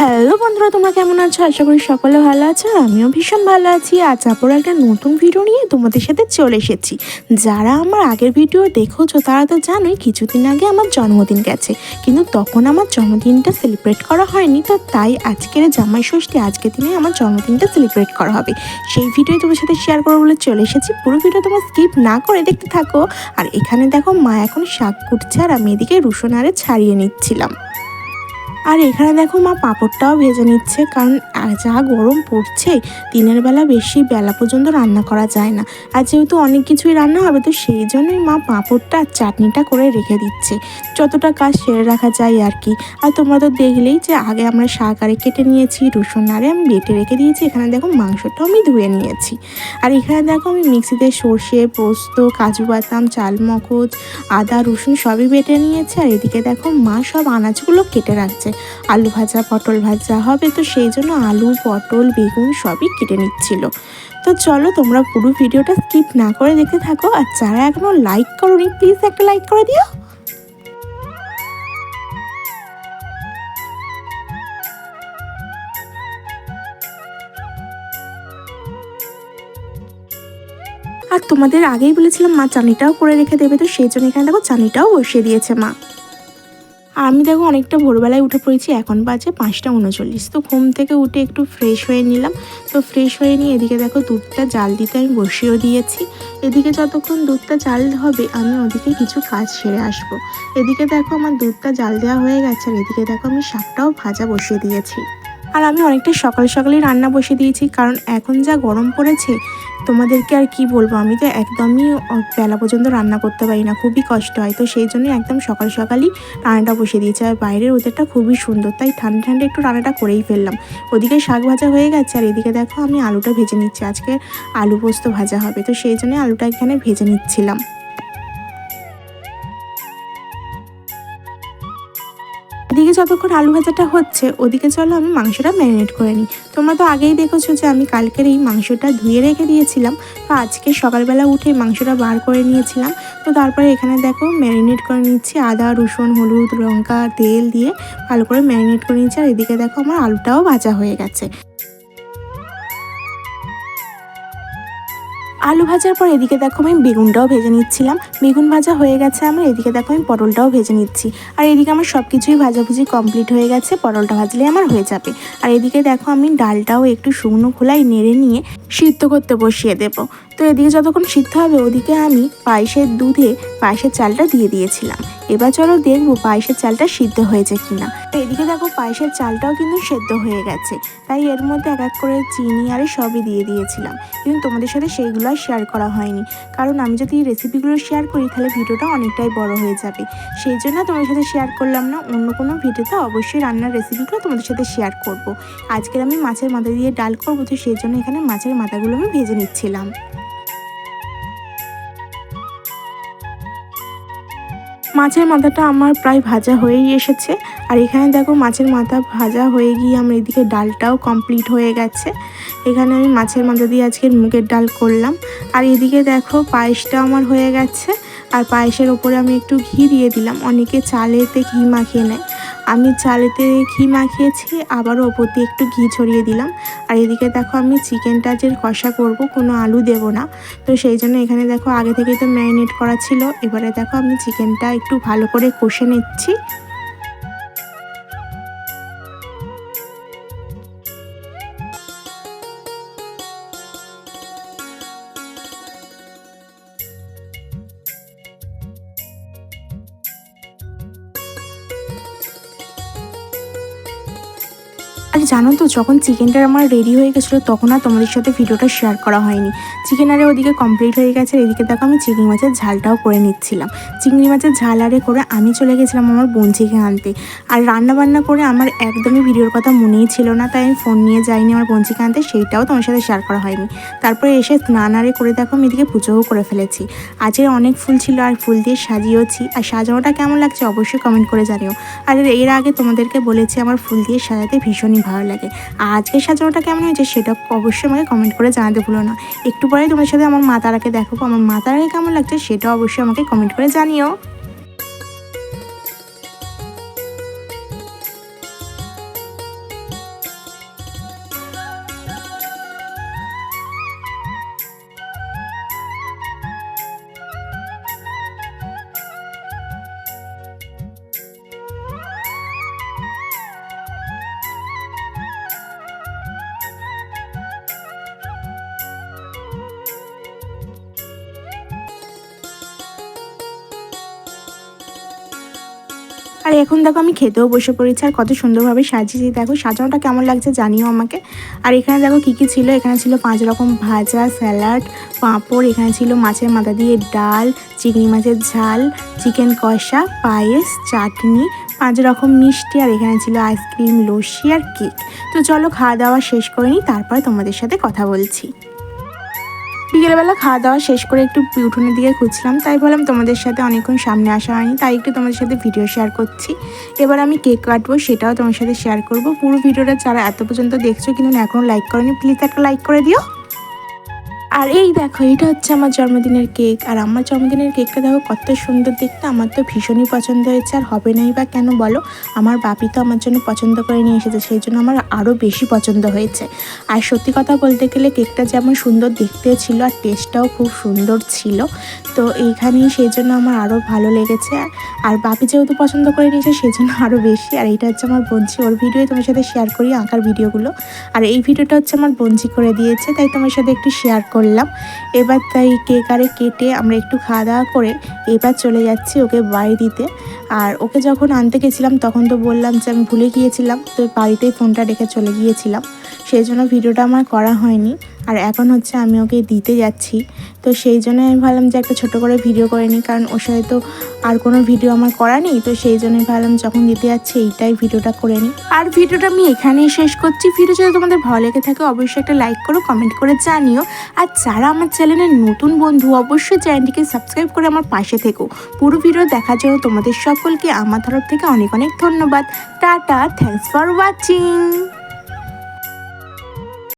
Hello বন্ধুরা, তোমরা কেমন আছো? আশা করি সকলে ভালো আছো। আমিও ভীষণ ভালো আছি। আজ আপুর একটা নতুন ভিডিও নিয়ে তোমাদের সাথে চলে এসেছি। যারা আমার আগের ভিডিও দেখোছো, তারা তো জানোই কিছুদিন আগে আমার জন্মদিন গেছে। কিন্তু তখন আমার জন্মদিনটা সেলিব্রেট করা হয়নি, তো তাই আজকের জামাই ষষ্ঠী আজকের দিনে আমার জন্মদিনটা সেলিব্রেট করা হবে। সেই ভিডিও তোমার সাথে শেয়ার করব বলে চলে এসেছি। পুরো ভিডিও তোমার স্কিপ না করে দেখতে থাকো। আর এখানে দেখো, মা এখন শাক কুটছে আর আমি এদিকে রসুন আরে ছাড়িয়ে নিচ্ছিলাম। আর এখানে দেখো মা পাঁপড়টাও ভেজে নিচ্ছে, কারণ যা গরম পড়ছে, দিনের বেলা বেশি বেলা পর্যন্ত রান্না করা যায় না। আর যেহেতু অনেক কিছুই রান্না হবে, তো সেই জন্যই মা পাঁপড়টা আর চাটনিটা করে রেখে দিচ্ছে। যতটা কাজ সেরে রাখা যায় আর কি। আর তোমরা তো দেখলেই যে আগে আমরা শাক আরে কেটে নিয়েছি, রসুন আরে আমি বেটে রেখে দিয়েছি, এখানে দেখো মাংসটাও আমি ধুয়ে নিয়েছি। আর এখানে দেখো আমি মিক্সিতে সর্ষে, পোস্ত, কাজু বাদাম, চাল মগজ, আদা, রসুন সবই বেটে নিয়েছি, আর এদিকে দেখো মা সব আনাজগুলো কেটে রাখছে। আলু ভাজা, পটল ভাজা হবে, তো সেই জন্য আলু, পটল, বেগুন সবই কেটে নিচ্ছিল। তো চলো তোমরা পুরো ভিডিওটা স্কিপ না করে দেখতে থাকো, আর যারা এখনও লাইক করোনি প্লিজ একটা লাইক করে দিও। আর তোমাদের আগেই বলেছিলাম মা, চানিটাও করে রেখে দেবে, তো সেই জন্য এখানে দেখো চানিটাও বসিয়ে দিয়েছে মা। আমি দেখো অনেকটা ভোরবেলায় উঠে পড়েছি, এখন বাজে পাঁচটা উনচল্লিশ। তো ঘুম থেকে উঠে একটু ফ্রেশ হয়ে নিলাম। তো ফ্রেশ হয়ে নিয়ে এদিকে দেখো দুধটা জাল দিতে আমি বসিয়েও দিয়েছি। এদিকে যতক্ষণ দুধটা জাল হবে, আমি ওদিকে কিছু কাজ সেরে আসব। এদিকে দেখো আমার দুধটা জাল দেওয়া হয়ে গেছে, আর এদিকে দেখো আমি শাকটাও ভাজা বসিয়ে দিয়েছি। আর আমি অনেকটা সকাল সকালেই রান্না বসিয়ে দিয়েছি, কারণ এখন যা গরম পড়েছে তোমাদেরকে আর কি বলব? আমি তো একদমই বেলা পর্যন্ত রান্না করতে পারি না, খুবই কষ্ট হয়। তো সেই জন্যই একদম সকাল সকালই রান্নাটা বসিয়ে দিয়েছে। আর বাইরের ওদেরটা খুবই সুন্দর, তাই ঠান্ডা ঠান্ডা একটু রান্নাটা করেই ফেললাম। ওদিকে শাক ভাজা হয়ে গেছে, আর এদিকে দেখো আমি আলুটা ভেজে নিচ্ছি। আজকে আলু পোস্ত ভাজা হবে, তো সেই জন্য আলুটা এখানে ভেজে নিচ্ছিলাম। যতক্ষণ আলু ভাজাটা হচ্ছে। ওদিকে চলো, আমি মাংসটা ম্যারিনেট করে নিই। তোমরা তো আগেই দেখেছ যে আমি কালকের এই মাংসটা ধুয়ে রেখে দিয়েছিলাম। তো আজকে সকালবেলা উঠে মাংসটা বার করে নিয়েছিলাম। তো তারপরে এখানে দেখো, ম্যারিনেট করে নিচ্ছি আদা, রসুন, হলুদ, লঙ্কা, তেল দিয়ে ভালো করে ম্যারিনেট করে নিচ্ছি। আর এদিকে দেখো, আমার আলুটাও ভাজা হয়ে গেছে। আলু ভাজার পর এদিকে দেখো আমি বেগুনটাও ভেজে নিচ্ছিলাম। বেগুন ভাজা হয়ে গেছে আমার, এদিকে দেখো আমি পটলটাও ভেজে নিচ্ছি। আর এদিকে আমার সব কিছুই ভাজাভুজি কমপ্লিট হয়ে গেছে, পটলটা ভাজলে আমার হয়ে যাবে। আর এদিকে দেখো আমি ডালটাও একটু শুকনো খোলায় নেড়ে নিয়ে সিদ্ধ করতে বসিয়ে দেবো। তো এদিকে যতক্ষণ সিদ্ধ হবে, ওদিকে আমি পায়েসের দুধে পায়েসের চালটা দিয়ে দিয়েছিলাম। এবার চলো দেখব পায়েসের চালটা সিদ্ধ হয়েছে কিনা। তো এদিকে দেখো পায়েসের চালটাও কিন্তু সেদ্ধ হয়ে গেছে। তাই এর মধ্যে এক এক করে চিনি আর সবই দিয়ে দিয়েছিলাম। কিন্তু তোমাদের সাথে সেইগুলো আর শেয়ার করা হয়নি। কারণ আমি যদি এই রেসিপিগুলো শেয়ার করি, তাহলে ভিডিওটা অনেকটাই বড় হয়ে যাবে। সেই জন্য তোমাদের সাথে শেয়ার করলাম না, অন্য কোনো ভিডিওতে অবশ্যই রান্নার রেসিপিগুলো তোমাদের সাথে শেয়ার করব। আজকের আমি মাছের মাথা দিয়ে ডাল করব, তো সেই জন্য এখানে মাছের মাথাগুলো আমি ভেজে নিচ্ছিলাম। মাছের মাথাটা আমার প্রায় ভাজা হয়েই এসেছে। আর এখানে দেখো মাছের মাথা ভাজা হয়ে গিয়ে আমার এদিকে ডালটাও কমপ্লিট হয়ে গেছে। এখানে আমি মাছের মাথা দিয়ে আজকে মুগের ডাল করলাম। আর এদিকে দেখো পায়েসটা আমার হয়ে গেছে। আর পায়েসের ওপরে আমি একটু ঘি দিয়ে দিলাম। অনেকে চালেতে ঘি মাখিয়ে নেয়। আমি চালেতে ঘি মাখিয়েছি আবারও ওপর দিয়ে একটু ঘি ছড়িয়ে দিলাম। আর এদিকে দেখো আমি চিকেনটা যে কষা করব, কোনো আলু দেব না। তো সেই জন্য এখানে দেখো আগে থেকেই তো ম্যারিনেট করা ছিল। এবারে দেখো আমি চিকেনটা একটু ভালো করে কষে নিচ্ছি। আর জানো তো, যখন চিকেনটা আমার রেডি হয়ে গেছিল, তখন আর তোমাদের সাথে ভিডিওটা শেয়ার করা হয়নি। চিকেন আরে ওদিকে কমপ্লিট হয়ে গেছে এদিকে দেখো আমি চিংড়ি মাছের ঝালটাও করে নিচ্ছিলাম। চিংড়ি মাছের ঝাল আরে করে আমি চলে গেছিলাম আমার বোন চিকেন আনতে। আর রান্না বান্না করে আমার একদমই ভিডিওর কথা মনেই ছিল না, তাই আমি ফোন নিয়ে যাইনি আমার বোন চিকেন আনতে, সেইটাও তোমার সাথে শেয়ার করা হয়নি। তারপরে এসে স্নান আরে করে দেখো আমি এদিকে পুজোও করে ফেলেছি। আজকে অনেক ফুল ছিল, আর ফুল দিয়ে সাজিয়েওছি। আর সাজানোটা কেমন লাগছে অবশ্যই কমেন্ট করে জানিও। আর এর আগে তোমাদেরকে বলেছি, আমার ফুল দিয়ে সাজাতে ভীষণই ভালো লাগে। আজকের সাজানোটা কেমন হয়েছে সেটা অবশ্যই আমাকে কমেন্ট করে জানাতে ভুলো না। একটু পরে তোমার সাথে আমার মাতারাকে দেখো আমার মাতারাকে কেমন লাগছে সেটা অবশ্যই আমাকে কমেন্ট করে জানিও। আর এখন দেখো আমি খেতেও বসে পড়েছি, আর কত সুন্দরভাবে সাজিয়েছি। দেখো, সাজানোটা কেমন লাগছে জানিও আমাকে। আর এখানে দেখো কী কী ছিল? এখানে ছিল পাঁচ রকম ভাজা, স্যালাড, পাঁপড়, এখানে ছিল মাছের মাথা দিয়ে ডাল, চিংড়ি মাছের ঝাল, চিকেন কষা, পায়েস, চাটনি, পাঁচ রকম মিষ্টি, আর এখানে ছিল আইসক্রিম, লস্যি আর কেক। তো চলো খাওয়া দাওয়া শেষ করে নিই, তারপর তোমাদের সাথে কথা বলছি। বিকেলবেলা খাওয়া দাওয়া শেষ করে একটু উঠোনের দিকে খুঁজছিলাম তাই বললাম তোমাদের সাথে অনেকক্ষণ সামনে আসা হয়নি, তাই একটু তোমাদের সাথে ভিডিও শেয়ার করছি। এবার আমি কেক কাটবো, সেটাও তোমার সাথে শেয়ার করব। পুরো ভিডিওটা যারা এত পর্যন্ত দেখছ কিন্তু এখনও লাইক করেনি প্লিজ একটা লাইক করে দিও। আর এই দেখো, এটা হচ্ছে আমার জন্মদিনের কেক। আর আমার জন্মদিনের কেকটা দেখো, কত সুন্দর দেখতে। আমার তো ভীষণই পছন্দ হয়েছে, আর হবে নাই বা কেন বলো? আমার বাপি তো আমার জন্য পছন্দ করে নিয়ে এসেছে, সেই জন্য আমার আরও বেশি পছন্দ হয়েছে। আর সত্যি কথা বলতে গেলে কেকটা যেমন সুন্দর দেখতে ছিল, আর টেস্টটাও খুব সুন্দর ছিল। তো এইখানেই সেই জন্য আমার আরও ভালো লেগেছে। আর বাপি যেহেতু পছন্দ করে নিয়েছে, সেই জন্য আরও বেশি। আর এইটা হচ্ছে আমার বঞ্চি, ওর ভিডিও তোমার সাথে শেয়ার করি, আঁকার ভিডিওগুলো। আর এই ভিডিওটা হচ্ছে আমার বঞ্চি করে দিয়েছে, তাই তোমার সাথে একটু শেয়ার করলাম। এবার তাই কেক আরে কেটে আমরা একটু খাওয়া দাওয়া করে এবার চলে যাচ্ছি ওকে বাড়ি দিতে। আর ওকে যখন আনতে গেছিলাম তখন তো বললাম যে আমি ভুলে গিয়েছিলাম, তো বাড়িতেই ফোনটা রেখে চলে গিয়েছিলাম। সেই জন্য ভিডিওটা আমার করা হয়নি। আর এখন হচ্ছে আমি ওকে দিতে যাচ্ছি। তো সেই জন্য আমি ভাবলাম যে একটা ছোটো করে ভিডিও করে নিই, কারণ ওর সাথে তো আর কোনো ভিডিও আমার করা নেই। তো সেই জন্যই ভাবলাম যখন দিতে যাচ্ছি এইটাই ভিডিওটা করে নিই। আর ভিডিওটা আমি এখানেই শেষ করছি। ভিডিও যদি তোমাদের ভালো লেগে থাকে অবশ্যই একটা লাইক করো কমেন্ট করে জানিও। আর যারা আমার চ্যানেলের নতুন বন্ধু, অবশ্যই চ্যানেলটিকে সাবস্ক্রাইব করে আমার পাশে থেকো। পুরো ভিডিও দেখার জন্য তোমাদের সকলকে আমার তরফ থেকে অনেক অনেক ধন্যবাদ। Tata thanks for watching